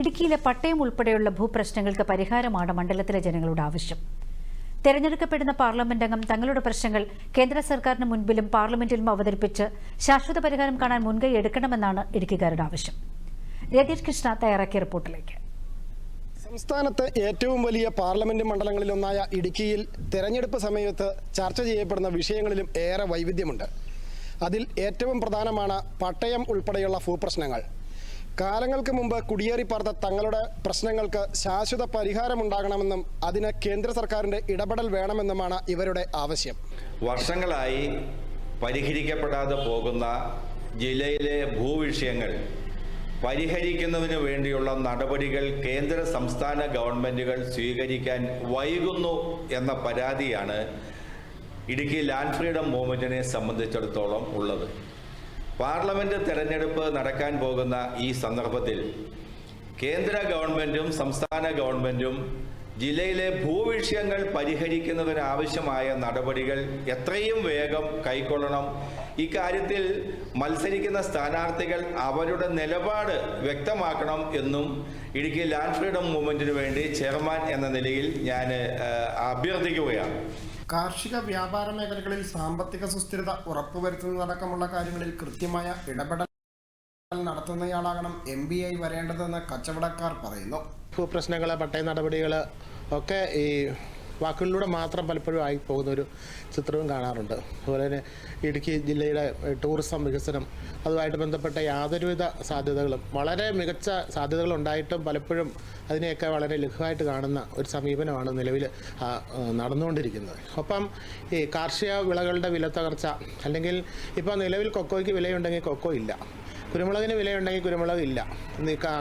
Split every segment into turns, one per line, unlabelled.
ഇടുക്കിയിലെ പട്ടയം ഉൾപ്പെടെയുള്ള ഭൂപ്രശ്നങ്ങൾക്ക് പരിഹാരമാണ് മണ്ഡലത്തിലെ ജനങ്ങളുടെ ആവശ്യം. തെരഞ്ഞെടുക്കപ്പെടുന്ന പാർലമെന്റ് അംഗം തങ്ങളുടെ പ്രശ്നങ്ങൾ കേന്ദ്ര സർക്കാരിന് മുൻപിലും പാർലമെന്റിലും അവതരിപ്പിച്ച് ശാശ്വത പരിഹാരം കാണാൻ മുൻകൈ എടുക്കണമെന്നാണ് ഇടുക്കിക്കാരുടെ ആവശ്യം. രതീഷ് കൃഷ്ണ തയ്യാറാക്കിയ റിപ്പോർട്ടിലേക്ക്.
സംസ്ഥാനത്ത് ഏറ്റവും വലിയ പാർലമെന്റ് മണ്ഡലങ്ങളിലൊന്നായ ഇടുക്കിയിൽ തെരഞ്ഞെടുപ്പ് സമയത്ത് ചർച്ച ചെയ്യപ്പെടുന്ന വിഷയങ്ങളിലും ഏറെ വൈവിധ്യമുണ്ട്. അതിൽ ഏറ്റവും പ്രധാനമാണ് പട്ടയം ഉൾപ്പെടെയുള്ള ഭൂപ്രശ്നങ്ങൾ. കാലങ്ങൾക്ക് മുമ്പ് കുടിയേറി പാർത്ത തങ്ങളുടെ പ്രശ്നങ്ങൾക്ക് ശാശ്വത പരിഹാരമുണ്ടാകണമെന്നും അതിന് കേന്ദ്ര സർക്കാരിന്റെ ഇടപെടൽ വേണമെന്നുമാണ് ഇവരുടെ ആവശ്യം.
വർഷങ്ങളായി പരിഹരിക്കപ്പെടാതെ പോകുന്ന ജില്ലയിലെ ഭൂവിഷയങ്ങൾ പരിഹരിക്കുന്നതിന് വേണ്ടിയുള്ള നടപടികൾ കേന്ദ്ര സംസ്ഥാന ഗവൺമെന്റുകൾ സ്വീകരിക്കാൻ വൈകുന്നു എന്ന പരാതിയാണ് ഇടുക്കി ലാൻഡ് ഫ്രീഡം മൂവ്മെന്റിനെ സംബന്ധിച്ചിടത്തോളം ഉള്ളത്. പാർലമെന്റ് തെരഞ്ഞെടുപ്പ് നടക്കാൻ പോകുന്ന ഈ സന്ദർഭത്തിൽ കേന്ദ്ര ഗവൺമെന്റും സംസ്ഥാന ഗവൺമെന്റും ജില്ലയിലെ ഭൂവിഷയങ്ങൾ പരിഹരിക്കുന്നതിനാവശ്യമായ നടപടികൾ എത്രയും വേഗം കൈക്കൊള്ളണം. ഇക്കാര്യത്തിൽ മത്സരിക്കുന്ന സ്ഥാനാർത്ഥികൾ അവരുടെ നിലപാട് വ്യക്തമാക്കണം എന്നും ഇടുക്കി ലാൻഡ് ഫ്രീഡം മൂവ്മെന്റിന് വേണ്ടി ചെയർമാൻ എന്ന നിലയിൽ ഞാൻ അഭ്യർത്ഥിക്കുകയാണ്.
കാർഷിക വ്യാപാര മേഖലകളിൽ സാമ്പത്തിക സുസ്ഥിരത ഉറപ്പുവരുത്തുന്നതടക്കമുള്ള കാര്യങ്ങളിൽ കൃത്യമായ ഇടപെടൽ നടത്തുന്നയാളാകണം എം ബി ഐ വരേണ്ടതെന്ന് കച്ചവടക്കാർ പറയുന്നു.
ഭൂപ്രശ്നങ്ങൾ പട്ടയ നടപടികൾ ഒക്കെ ഈ വാക്കുകളിലൂടെ മാത്രം പലപ്പോഴും ആയി പോകുന്ന ഒരു ചിത്രവും കാണാറുണ്ട്. അതുപോലെ തന്നെ ഇടുക്കി ജില്ലയുടെ ടൂറിസം വികസനം അതുമായിട്ട് ബന്ധപ്പെട്ട യാതൊരുവിധ സാധ്യതകളും വളരെ മികച്ച സാധ്യതകൾ ഉണ്ടായിട്ടും പലപ്പോഴും അതിനെയൊക്കെ വളരെ ലഘുവായിട്ട് കാണുന്ന ഒരു സമീപനമാണ് നിലവിൽ നടന്നുകൊണ്ടിരിക്കുന്നത്. ഒപ്പം ഈ കാർഷിക വിളകളുടെ വില തകർച്ച അല്ലെങ്കിൽ ഇപ്പോൾ നിലവിൽ കൊക്കോയ്ക്ക് വിലയുണ്ടെങ്കിൽ കൊക്കോ ഇല്ല കുരുമുളകിന് വിലയുണ്ടെങ്കിൽ കുരുമുളക് ഇല്ല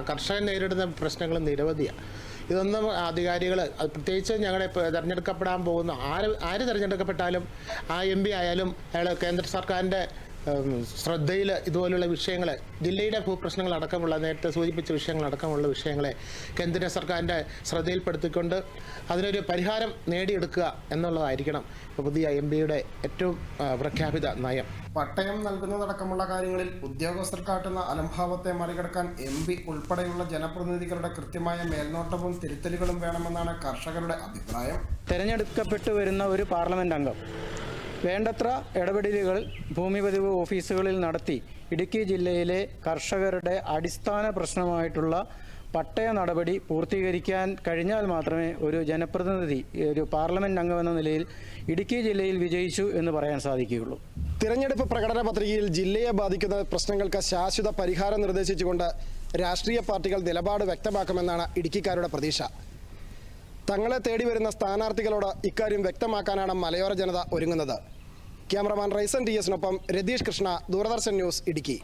കർഷകൻ നേരിടുന്ന പ്രശ്നങ്ങൾ നിരവധിയാണ് ഇതൊന്നും അധികാരികൾ പ്രത്യേകിച്ച് ഇപ്പോൾ തിരഞ്ഞെടുക്കപ്പെടാൻ പോകുന്ന ആര് ആര് തിരഞ്ഞെടുക്കപ്പെട്ടാലും ആ എം പി ആയാലും അയാൾ കേന്ദ്ര സർക്കാരിന്റെ ശ്രദ്ധയിൽ ഇതുപോലുള്ള വിഷയങ്ങൾ ജില്ലയുടെ ഭൂപ്രശ്നങ്ങൾ അടക്കമുള്ള നേരത്തെ സൂചിപ്പിച്ച വിഷയങ്ങൾ അടക്കമുള്ള വിഷയങ്ങളെ കേന്ദ്ര സർക്കാരിന്റെ ശ്രദ്ധയിൽപ്പെടുത്തിക്കൊണ്ട് അതിനൊരു പരിഹാരം നേടിയെടുക്കുക എന്നുള്ളതായിരിക്കണം ഇപ്പോൾ പുതിയ എം പിയുടെ ഏറ്റവും പ്രഖ്യാപിത നയം.
പട്ടയം നൽകുന്നതടക്കമുള്ള കാര്യങ്ങളിൽ ഉദ്യോഗസ്ഥർ കാട്ടുന്ന അലംഭാവത്തെ മറികടക്കാൻ എം പി ഉൾപ്പെടെയുള്ള ജനപ്രതിനിധികളുടെ കൃത്യമായ മേൽനോട്ടവും തിരുത്തലുകളും വേണമെന്നാണ് കർഷകരുടെ അഭിപ്രായം.
തെരഞ്ഞെടുക്കപ്പെട്ടു വരുന്ന ഒരു പാർലമെന്റ് അംഗം വേണ്ടത്ര ഇടപെടലുകൾ ഭൂമി പതിവ് ഓഫീസുകളിൽ നടത്തി ഇടുക്കി ജില്ലയിലെ കർഷകരുടെ അടിസ്ഥാന പ്രശ്നമായിട്ടുള്ള പട്ടയ നടപടി പൂർത്തീകരിക്കാൻ കഴിഞ്ഞാൽ മാത്രമേ ഒരു ജനപ്രതിനിധി ഒരു പാർലമെന്റ് അംഗമെന്ന നിലയിൽ ഇടുക്കി ജില്ലയിൽ വിജയിച്ചു എന്ന് പറയാൻ സാധിക്കുകയുള്ളൂ.
തിരഞ്ഞെടുപ്പ് പ്രകടന പത്രികയിൽ ജില്ലയെ ബാധിക്കുന്ന പ്രശ്നങ്ങൾക്ക് ശാശ്വത പരിഹാരം നിർദ്ദേശിച്ചുകൊണ്ട് രാഷ്ട്രീയ പാർട്ടികൾ നിലപാട് വ്യക്തമാക്കുമെന്നാണ് ഇടുക്കിക്കാരുടെ പ്രതീക്ഷ. തങ്ങളെ തേടി വരുന്ന സ്ഥാനാർത്ഥികളോട് ഇക്കാര്യം വ്യക്തമാക്കാനാണ് മലയോര ജനത ഒരുങ്ങുന്നത്. ക്യാമറമാൻ റൈസൻ ടി എസിനൊപ്പം രതീഷ് കൃഷ്ണ ദൂരദർശൻ ന്യൂസ് ഇടുക്കി.